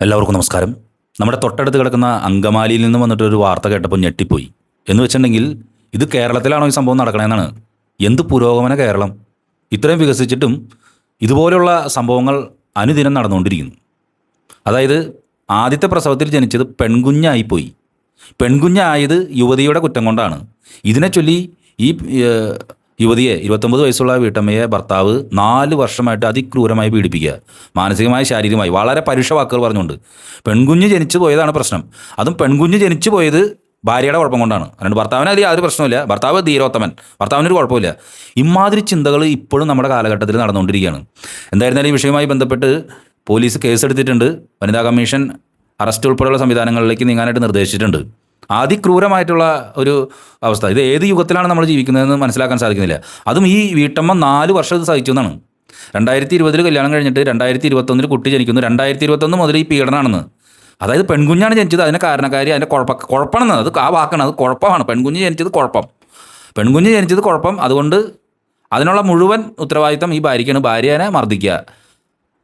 എല്ലാവർക്കും നമസ്കാരം. നമ്മുടെ തൊട്ടടുത്ത് കിടക്കുന്ന അങ്കമാലിയിൽ നിന്ന് വന്നിട്ടൊരു വാർത്ത കേട്ടപ്പോൾ ഞെട്ടിപ്പോയി. എന്ന് വെച്ചിട്ടുണ്ടെങ്കിൽ ഇത് കേരളത്തിലാണോ ഈ സംഭവം നടക്കണമെന്നാണ് എന്ത് പുരോഗമന കേരളം? ഇത്രയും വികസിച്ചിട്ടും ഇതുപോലെയുള്ള സംഭവങ്ങൾ അനുദിനം നടന്നുകൊണ്ടിരിക്കുന്നു. അതായത് ആദ്യത്തെ പ്രസവത്തിൽ ജനിച്ചത് പെൺകുഞ്ഞായിപ്പോയി. പെൺകുഞ്ഞായത് യുവതിയുടെ കുറ്റം കൊണ്ടാണ്. ഇതിനെ ചൊല്ലി ഈ യുവതിയെ ഇരുപത്തൊമ്പത് വയസ്സുള്ള വീട്ടമ്മയെ ഭർത്താവ് നാല് വർഷമായിട്ട് അതിക്രൂരമായി പീഡിപ്പിക്കുക. മാനസികമായി ശാരീരികമായി വളരെ പരുഷ വാക്കുകൾ പറഞ്ഞുകൊണ്ട്. പെൺകുഞ്ഞ് ജനിച്ചു പോയതാണ് പ്രശ്നം. അതും പെൺകുഞ്ഞ് ജനിച്ചു പോയത് ഭാര്യയുടെ കുഴപ്പം കൊണ്ടാണ്. അതുകൊണ്ട് ഭർത്താവിന് അതിൽ യാതൊരു പ്രശ്നമില്ല ഭർത്താവ് ധീരോത്തമൻ. ഭർത്താവിനൊരു കുഴപ്പമില്ല ഇമാതിരി ചിന്തകൾ ഇപ്പോഴും നമ്മുടെ കാലഘട്ടത്തിൽ നടന്നുകൊണ്ടിരിക്കുകയാണ്. എന്തായിരുന്നാലും ഈ വിഷയവുമായി ബന്ധപ്പെട്ട് പോലീസ് കേസെടുത്തിട്ടുണ്ട്. വനിതാ കമ്മീഷൻ അറസ്റ്റ് ഉൾപ്പെടെയുള്ള സംവിധാനങ്ങളിലേക്ക് നീങ്ങാനായിട്ട് നിർദ്ദേശിച്ചിട്ടുണ്ട്. അതിക്രൂരമായിട്ടുള്ള ഒരു അവസ്ഥ. ഇത് ഏത് യുഗത്തിലാണ് നമ്മൾ ജീവിക്കുന്നതെന്ന് മനസ്സിലാക്കാൻ സാധിക്കുന്നില്ല. അതും ഈ വീട്ടമ്മ നാല് വർഷം ഇത് സഹിച്ചു എന്നാണ്. രണ്ടായിരത്തി ഇരുപതിൽ കല്യാണം കഴിഞ്ഞിട്ട് രണ്ടായിരത്തി ഇരുപത്തൊന്നിൽ കുട്ടി ജനിക്കുന്നു. രണ്ടായിരത്തി ഇരുപത്തൊന്ന് മുതൽ ഈ പീഡനമാണെന്ന് അതായത് പെൺകുഞ്ഞാണ് ജനിച്ചത്. അതിന് കാരണക്കാരി അതിന്റെ കുഴപ്പ കുഴപ്പമാണെന്ന്. അത് ആ വാക്കാണ്. അത് കുഴപ്പമാണ്. പെൺകുഞ്ഞ് ജനിച്ചത് കുഴപ്പം. പെൺകുഞ്ഞ് ജനിച്ചത് കുഴപ്പം. അതുകൊണ്ട് അതിനുള്ള മുഴുവൻ ഉത്തരവാദിത്തം ഈ ഭാര്യയ്ക്കാണ്. ഭാര്യനെ മർദ്ദിക്കുക.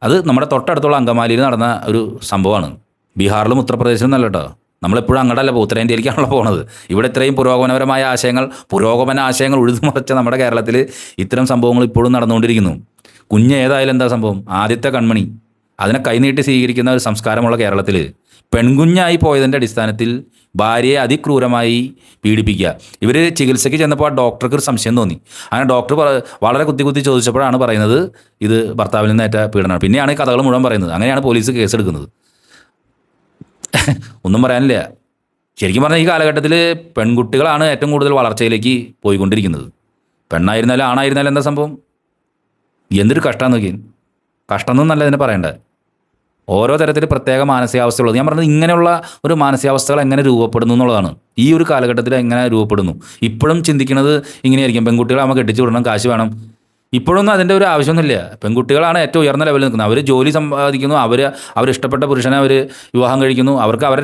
അത് നമ്മുടെ തൊട്ടടുത്തുള്ള അങ്കമാലിയിൽ നടന്ന ഒരു സംഭവമാണ്. ബീഹാറിലും ഉത്തർപ്രദേശിലും നല്ല കേട്ടോ. നമ്മളെപ്പോഴും അങ്ങോട്ടല്ല പോകും ഉത്തരേന്ത്യയിലേക്കാണല്ലോ പോകുന്നത് ഇവിടെ ഇത്രയും പുരോഗമനപരമായ ആശയങ്ങൾ പുരോഗമന ആശയങ്ങൾ ഉഴുതുമറിച്ച നമ്മുടെ കേരളത്തിൽ ഇത്തരം സംഭവങ്ങൾ ഇപ്പോഴും നടന്നുകൊണ്ടിരിക്കുന്നു. കുഞ്ഞ് ഏതായാലും എന്താ സംഭവം? ആദ്യത്തെ കൺമണി. അതിനെ കൈനീട്ടി സ്വീകരിക്കുന്ന ഒരു സംസ്കാരമുള്ള കേരളത്തിൽ പെൺകുഞ്ഞായി പോയതിന്റെ അടിസ്ഥാനത്തിൽ ഭാര്യയെ അതിക്രൂരമായി പീഡിപ്പിക്കുക. ഇവർ ചികിത്സയ്ക്ക് ചെന്നപ്പോൾ ആ ഡോക്ടർക്ക് ഒരു സംശയം തോന്നി. അങ്ങനെ ഡോക്ടർ വളരെ കുത്തി കുത്തി ചോദിച്ചപ്പോഴാണ് പറയുന്നത് ഇത് ഭർത്താവിൽ നിന്നേറ്റ പീഡനമാണ്. പിന്നെയാണ് കഥകൾ മുഴുവൻ പറയുന്നത്. അങ്ങനെയാണ് പോലീസ് കേസെടുക്കുന്നത്. ഒന്നും പറയാനില്ല. ശരിക്കും പറഞ്ഞാൽ ഈ കാലഘട്ടത്തിൽ പെൺകുട്ടികളാണ് ഏറ്റവും കൂടുതൽ വളർച്ചയിലേക്ക് പോയിക്കൊണ്ടിരിക്കുന്നത്. പെണ്ണായിരുന്നാലും ആണായിരുന്നാലും എന്താ സംഭവം? എന്തൊരു കഷ്ടം നോക്കി കഷ്ടം എന്നല്ല ഇതിനെ പറയണ്ടേ ഓരോ തരത്തിൽ പ്രത്യേക മാനസികാവസ്ഥയുള്ളത്. ഞാൻ പറഞ്ഞത് ഇങ്ങനെയുള്ള ഒരു മാനസികാവസ്ഥകൾ എങ്ങനെ രൂപപ്പെടുന്നു എന്നുള്ളതാണ്. ഈ ഒരു കാലഘട്ടത്തിൽ എങ്ങനെ രൂപപ്പെടുന്നു? ഇപ്പോഴും ചിന്തിക്കുന്നത് ഇങ്ങനെയായിരിക്കും. പെൺകുട്ടികളെ നമുക്ക് കെട്ടിച്ചു വിടണം കാശ് വേണം. ഇപ്പോഴൊന്നും അതിന്റെ ഒരു ആവശ്യമൊന്നുമില്ല. പെൺകുട്ടികളാണ് ഏറ്റവും ഉയർന്ന ലെവലിൽ നിൽക്കുന്നത്. അവർ ജോലി സമ്പാദിക്കുന്നു അവർ അവരിഷ്ടപ്പെട്ട പുരുഷനെ അവർ വിവാഹം കഴിക്കുന്നു. അവർക്ക് അവരെ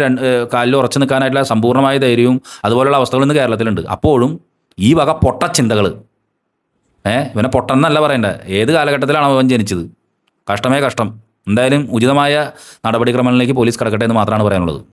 കാലിൽ ഉറച്ചു നിൽക്കാനായിട്ടുള്ള സമ്പൂർണമായ ധൈര്യവും അതുപോലെയുള്ള അവസ്ഥകളും കേരളത്തിലുണ്ട്. അപ്പോഴും ഈ വക പൊട്ട ചിന്തകൾ ഏഹ് ഇവനെ പൊട്ടെന്നല്ല പറയണ്ടേ. ഏത് കാലഘട്ടത്തിലാണ് അവൻ ജനിച്ചത്? കഷ്ടമേ കഷ്ടം. എന്തായാലും ഉചിതമായ നടപടിക്രമങ്ങളിലേക്ക് പോലീസ് കടക്കട്ടെ എന്ന് മാത്രമാണ് പറയാനുള്ളത്.